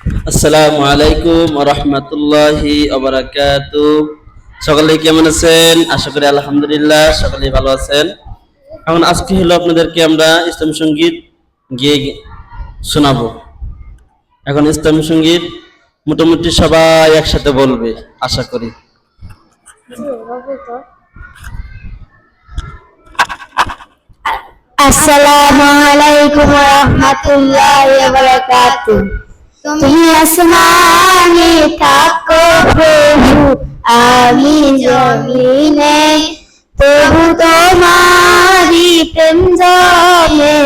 আসসালামু আলাইকুম রহমতুল্লাহি সকলে কেমন আছেন? আশা করি আলহামদুলিল্লাহ ভালো আছেন। এখন আজকে হলো আপনাদেরকে আমরা ইসলাম সংগীত গিয়ে শোনাবো। এখন ইসলাম সংগীত মোটামুটি সবাই একসাথে বলবে, আশা করি। আসসালামু আলাইকুম রহমতুল্লাহি তুমি আসমানে থাকো প্রভু আমি জমিনে প্রভু তোমারি প্রেম জমে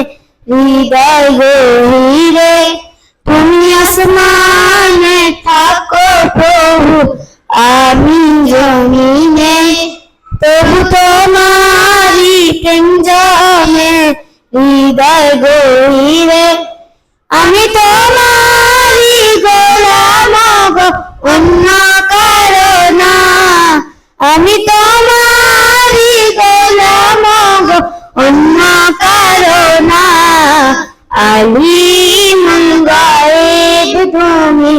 হৃদয় গভীরে তুমি আসমানে থাকো প্রভু আমি জমিনে প্রভু তোমারি প্রেম জমে হৃদয় গভীরে আমি তোমারি গোলাম গো অন্য কারও না। আমি তোমারি গোলাম গো। অন্য কারও না। আলিমুল গায়েব তুমি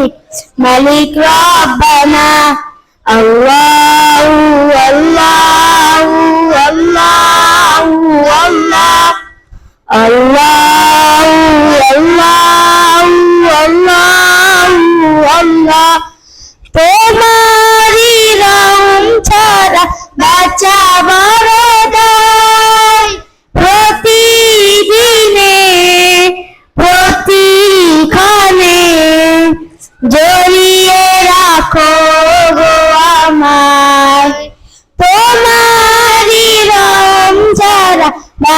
মালিক রব্বানা। আল্লাহু আল্লাহু আল্লাহু আল্লাহ। আল্লাহ আল্লাহ।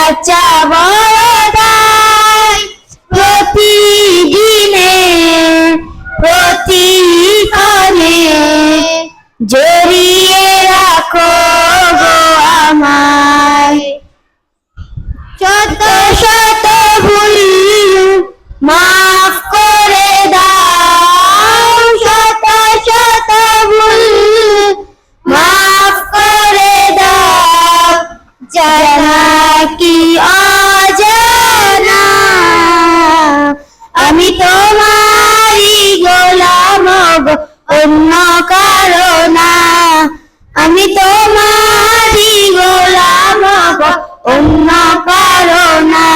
বাচ্চা বড় দায় প্রতিদিনে প্রতিক্ষণে জড়িয়ে রাখো গো আমায়। শত অন্য না আমি তোমারি গোলাম অন্য না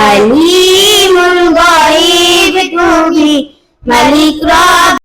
আলিমুল গায়ব তুমি মালিক